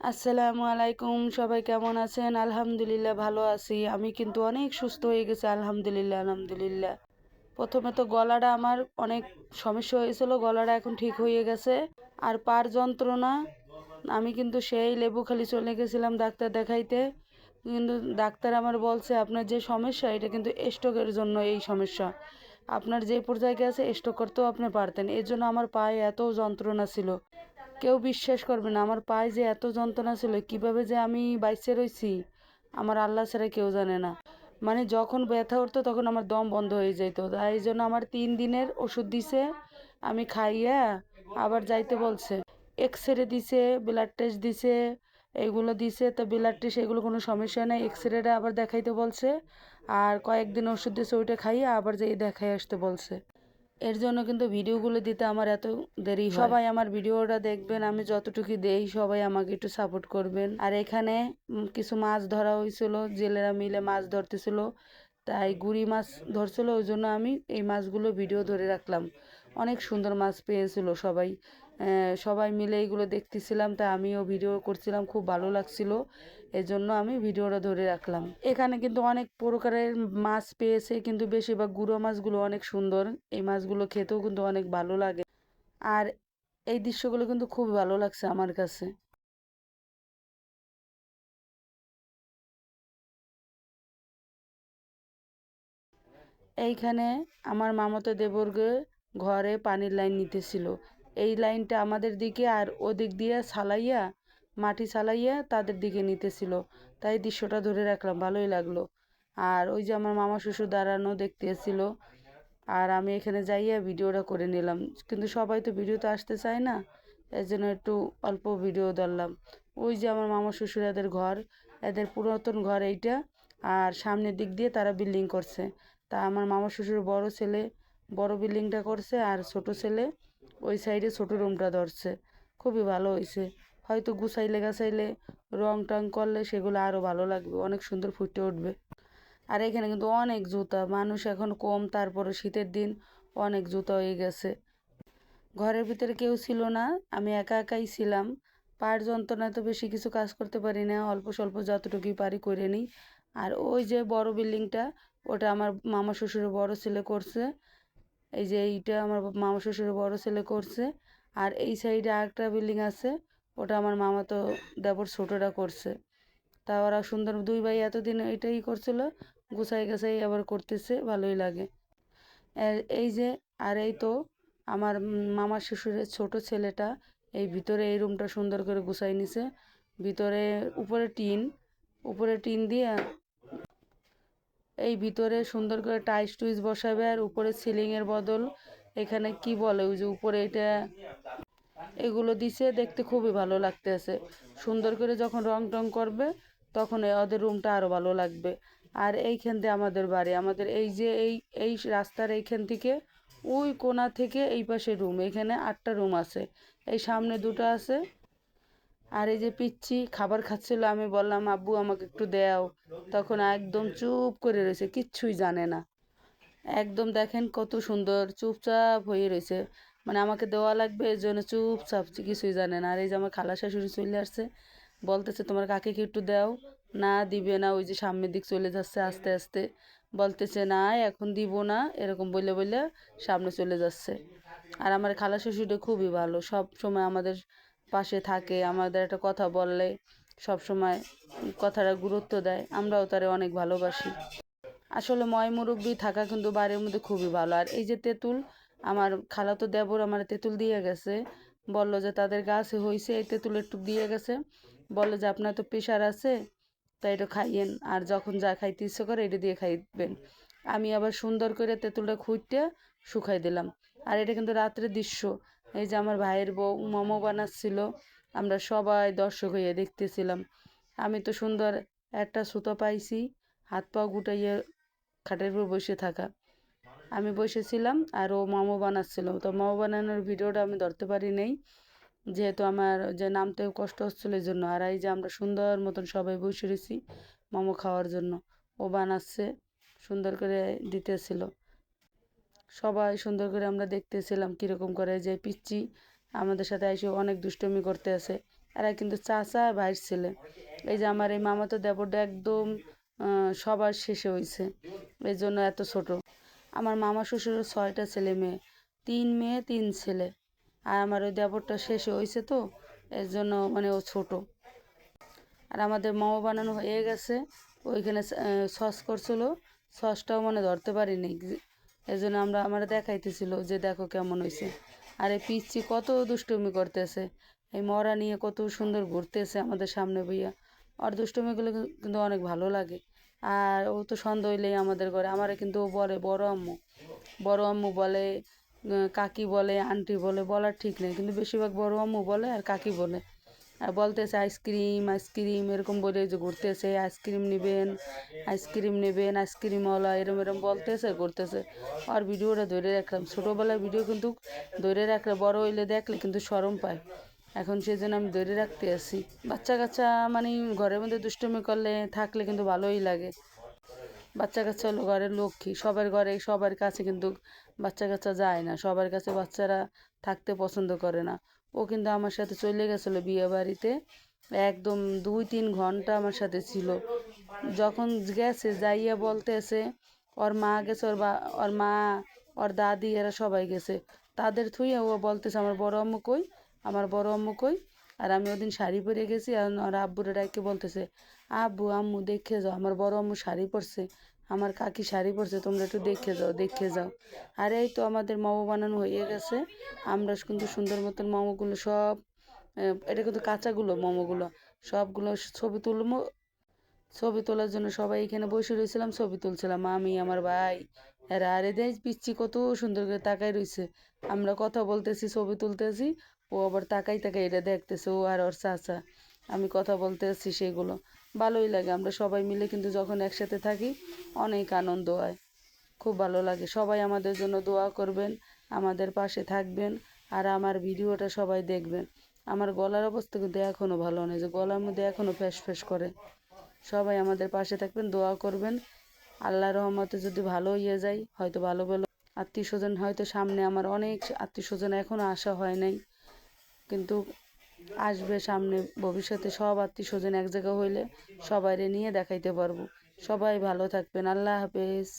আসসালামু আলাইকুম, সবাই কেমন আছেন? আলহামদুলিল্লাহ ভালো আছি। আমি কিন্তু অনেক সুস্থ হয়ে গেছি, আলহামদুলিল্লাহ আলহামদুলিল্লাহ। প্রথমে তো গলাটা আমার অনেক সমস্যা হয়েছিল, গলাটা এখন ঠিক হয়ে গেছে। আর পার যন্ত্রণা, আমি কিন্তু সেই লেবু খালি চলে গেছিলাম ডাক্তার দেখাইতে। কিন্তু ডাক্তার আমার বলছে, আপনার যে সমস্যা, এটা কিন্তু স্ট্রোকের জন্য এই সমস্যা। আপনার যে পর্যায়ে আছে, স্ট্রোক করতেও আপনি পারতেন। এর জন্য আমার পায়ে এত যন্ত্রণা ছিল। কেউ বিশ্বাস করবে না। আমার পায়ে যে এত যন্ত্রণা ছিল, কীভাবে যে আমি বাইসে রইছি, আমার আল্লাহ ছাড়া কেউ জানে না। মানে যখন ব্যথা উঠতো, তখন আমার দম বন্ধ হয়ে যেত। তাই জন্য আমার তিন দিনের ওষুধ দিছে, আমি খাইয়া আবার যাইতে বলছে। এক্স রে দিছে ব্লাড টেস্ট দিছে, এগুলো দিছে। তো ব্লাড টেস্ট এগুলো কোনো সমস্যা নেই। এক্স রেটা আবার দেখাইতে বলছে, আর কয়েকদিন ওষুধ দিছে, ওইটা খাইয়ে আবার যেয়ে দেখাই আসতে বলছে। এর জন্য কিন্তু ভিডিওগুলো দিতে আমার এত দেরি সবাই আমার ভিডিওটা দেখবেন, আমি যতটুকু দেই সবাই আমাকে একটু সাপোর্ট করবেন। আর এখানে কিছু মাছ ধরা হয়েছিল, জেলেরা মিলে মাছ ধরতেছিল, তাই গুড়ি মাছ ধরছিল, ওই জন্য আমি এই মাছগুলো ভিডিও ধরে রাখলাম। অনেক সুন্দর মাছ পেয়েছিল সবাই। সবাই মিলে এইগুলো দেখতেছিলাম তাই আমিও ভিডিও করছিলাম, খুব ভালো লাগছিল। এজন্য আমি ভিডিওটা ধরে রাখলাম। এখানে কিন্তু অনেক প্রকারের মাছ পেয়েছে, কিন্তু বেশিরভাগ গুঁড়ো মাছগুলো অনেক সুন্দর। এই মাছগুলো খেতেও কিন্তু অনেক ভালো লাগে। আর এই দৃশ্যগুলো কিন্তু খুব ভালো লাগছে আমার কাছে। এইখানে আমার মামাতো দেবরকে ঘরে পানির লাইন নিতেছিল। এই লাইনটা আমাদের দিকে আর ওদিক দিয়ে সালাইয়া, মাটি সালাইয়া তাদের দিকে নিতেছিল। তাই দৃশ্যটা ধরে রাখলাম, ভালোই লাগল। আর ওই যে আমার মামা শ্বশুর দাঁড়ানো দেখতে দেখতেছিল। আর আমি এখানে যাইয়া ভিডিওটা করে নিলাম। কিন্তু সবাই তো ভিডিওতে আসতে চায় না এই জন্য একটু অল্প ভিডিও ধরলাম। ওই যে আমার মামা শ্বশুর, এদের ঘর, এদের পুরাতন ঘর এইটা। আর সামনের দিক দিয়ে তারা বিল্ডিং করছে। তা আমার মামা শ্বশুর বড় ছেলে, বড় বিল্ডিংটা করছে আর ছোট ছেলে ওই সাইডে ছোট রুমটা ধরছে। খুবই ভালো হয়েছে হয়তো গুছাইলে গাছাইলে রং টং করলে সেগুলো আরও ভালো লাগবে, অনেক সুন্দর ফুটে উঠবে। আর এখানে কিন্তু অনেক জুতা, মানুষ এখন কম তারপরে শীতের দিন অনেক জুতা হয়ে গেছে। ঘরের ভিতরে কেউ ছিল না, আমি একা একাই ছিলাম। পায়ের যন্ত্রণায় তো বেশি কিছু কাজ করতে পারি না, অল্প স্বল্প যতটুকুই পারি করে নিই। আর ওই যে বড় বিল্ডিংটা, ওটা আমার মামা শ্বশুরের বড় ছেলে করছে। এই যে এইটা আমার মামা শ্বশুরের বড় ছেলে করছে। আর এই সাইডে আরেকটা বিল্ডিং আছে, ওটা আমার মামা তো দেবর ছোটোটা করছে। তা ওরা সুন্দর, দুই ভাই এতদিন এটাই করছিল, গুছাই গাছাই আবার করতেছে, ভালোই লাগে। এই যে, আর এই তো আমার মামার শ্বশুরের ছোট ছেলেটা এই ভিতরে এই রুমটা সুন্দর করে গুছাই নিছে। ভিতরে উপরে টিন উপরে টিন দিয়ে এই ভিতরে সুন্দর করে টাইস টুইস বসাবে আর উপরে সিলিংয়ের বদল। এখানে কি বলে ওই যে উপরে এটা? এগুলো দিছে, দেখতে খুবই ভালো লাগতেছে। সুন্দর করে যখন রং টং করবে, তখন ওদের রুমটা আরও ভালো লাগবে। আর এইখান দিয়ে আমাদের বাড়ি, আমাদের এই যে এই এই রাস্তার এইখান থেকে, ওই কোণা থেকে এই পাশে রুম এখানে আটটা রুম আছে। এই সামনে দুটো আছে আর এই যে পিচ্ছি খাবার খাচ্ছিল, আমি বললাম, আব্বু, আমাকে একটু দাও। তখন একদম চুপ করে রয়েছে, কিচ্ছুই জানে না। একদম দেখেন কত সুন্দর চুপচাপ হয়ে রয়েছে। মানে আমাকে দেওয়া লাগবে, এর জন্য চুপচাপ, কিছুই জানে না। আর এই যে আমার খালা শাশুড়ি চলে আসছে, বলতেছে, তোমার কাকে কি একটু দাও। না, দিবে না, ওই যে সামনের দিক চলে যাচ্ছে আস্তে আস্তে। বলতেছে, না, এখন দিব না। এরকম বলে বলে সামনে চলে যাচ্ছে। আর আমার খালা শ্বশুরটা খুবই ভালো। সব সময় আমাদের পাশে থাকে, আমাদের একটা কথা বললে সব সময় কথাটা গুরুত্ব দেয়। আমরাও তারে অনেক ভালোবাসি। আসলে ময় মুরব্বি থাকা কিন্তু বাড়ির মধ্যে খুবই ভালো। আর এই যে তেঁতুল, আমার খালাতো দেবর আমার তেঁতুল দিয়ে গেছে। বলল যে তাদের গাছে হয়েছে এই তেঁতুল একটু দিয়ে গেছে। বলল যে আপনার তো প্রেশার আছে তাই এটা খাইয়েন। আর যখন যা খাইতে ইচ্ছে করে এটা দিয়ে খাইবেন। আমি আবার সুন্দর করে তেঁতুলটা খুঁটতে শুকাই দিলাম। আর এটা কিন্তু রাত্রের দৃশ্য। এই যে আমার ভাইয়ের বউ মোমো বানাচ্ছিল, আমরা সবাই দর্শক হয়ে দেখতেছিলাম। আমি তো সুন্দর একটা সুতো পাইছি, হাত পা গুটাইয়ে খাটের উপর বসে থাকা। আমি বসেছিলাম আর ও মোমো বানাচ্ছিল। তো মোমো বানানোর ভিডিওটা আমি ধরতে পারি নাই, যেহেতু আমার যে নামতে কষ্ট হচ্ছিল এই জন্য আর এই যে আমরা সুন্দর মতন সবাই বসে রয়েছি মোমো খাওয়ার জন্য। ও বানাচ্ছে, সুন্দর করে দিতেছিল। সবাই সুন্দর করে আমরা দেখতেছিলাম কীরকম করে যে পিচ্ছি আমাদের সাথে এসে অনেক দুষ্টমি করতে আছে। এরা কিন্তু চাচা ভাইয়ের ছেলে। এই যে আমার এই মামাতো দেবরটা একদম সবার শেষে হয়েছে এই জন্য এত ছোট। আমার মামা শ্বশুরের ছয়টা ছেলে মেয়ে, তিন মেয়ে, তিন ছেলে। আর আমার ওই দেবরটা শেষে হয়েছে তো, এর জন্য মানে ও ছোট। আর আমাদের মোমো বানানো হয়ে গেছে। ওইখানে সস করছিল। সসটাও মানে ধরতে পারিনি। এই জন্য আমরা আমরা দেখাইতেছিল যে দেখো কেমন হয়েছে আর এই পিচ্ছি কত দুষ্টুমি করতেছে। এই মরা নিয়ে কত সুন্দর ঘুরতেছে আমাদের সামনে বইয়া। আর দুষ্টুমিগুলো কিন্তু অনেক ভালো লাগে। আর ও তো সন্দেহ হইলেই আমাদের ঘরে। আমারে কিন্তু ও বলে, বড় আম্মু। বড় আম্মু বলে, কাকি বলে, আন্টি বলে। বলার ঠিক নেই। কিন্তু বেশিরভাগ বড় আম্মু বলে আর কাকি বলে। আর বলতেছে, আইসক্রিম আইসক্রিম, এরকম বলে যে ঘুরতেছে, আইসক্রিম নেবেন আইসক্রিম নেবেন আইসক্রিমওয়ালা এরম এরম বলতেছে, ঘুরতেছে। আর ভিডিওটা ধরে রাখলাম। ছোটোবেলার ভিডিও কিন্তু ধরে রাখলে, বড় হইলে দেখলে কিন্তু সরম পায়। এখন সেই জন্য আমি ধরে রাখতে আসি। বাচ্চা কাচ্চা মানে ঘরের মধ্যে দুষ্টুমি করলে, থাকলে কিন্তু ভালোই লাগে। বাচ্চা কাচ্চা হলো ঘরের লক্ষ্মী। সবার ঘরে, সবার কাছে কিন্তু বাচ্চা কাচ্চা যায় না। সবার কাছে বাচ্চারা থাকতে পছন্দ করে না। ও কিন্তু আমার সাথে চলে গেছিল বিয়ে বাড়িতে। একদম দুই তিন ঘণ্টা আমার সাথে ছিল। যখন গেছে, যাইয়া বলতেছে, ওর মা গেছে, ওর বা, ওর মা, ওর দাদি, এরা সবাই গেছে। তাদের থুইয়া ও বলতেছে, আমার বড় আম্মু কই? আমার বড় আম্মু কই? আর আমি ওদিন শাড়ি পরে গেছি, আর ওর আব্বুরে ডাইকে বলতেছে, আব্বু, আম্মু দেখে যাও, আমার বড় আম্মু শাড়ি পরছে। আমার কাকি শাড়ি পরছে, তোমরা একটু দেখে যাও দেখে যাও। আর এই তো আমাদের মোমো বানানো হয়ে গেছে। আমরা কিন্তু সুন্দর মতন মোমোগুলো সব এটা কিন্তু কাঁচাগুলো, মোমোগুলো। সবগুলো ছবি তুলবো, ছবি তোলার জন্য সবাই এখানে বসে রয়েছিলাম, ছবি তুলছিলাম। আমি, আমার ভাই, এরা, আরে দেখ পিচ্ছি কত সুন্দর করে তাকাই রয়েছে। আমরা কথা বলতেছি, ছবি তুলতেছি, ও আবার তাকাই তাকাই এটা দেখতেছে, ও আর ওর চাচা। আমি কথা বলতেছি সেগুলো। ভালোই লাগে। আমরা সবাই মিলে কিন্তু যখন একসাথে থাকি, অনেক আনন্দ হয়। খুব ভালো লাগে। সবাই আমাদের জন্য দোয়া করবেন, আমাদের পাশে থাকবেন আর আমার ভিডিওটা সবাই দেখবেন। আমার গলার অবস্থা কিন্তু এখনও ভালো নেই, যে গলার মধ্যে এখনও ফ্যাস ফ্যাস করে। সবাই আমাদের পাশে থাকবেন, দোয়া করবেন। আল্লাহ রহমতে যদি ভালো ইয়ে যায় হয়তো ভালো ভালো আত্মীয় স্বজন হয়তো সামনে আমার অনেক আত্মীয় স্বজন এখনও আসা হয় নাই। কিন্তু আসবে সামনে, ভবিষ্যতে সব আত্মীয় স্বজন এক জায়গা হইলে সবাইরে নিয়ে দেখাইতে পারব। সবাই ভালো থাকবেন, আল্লাহ হাফেজ।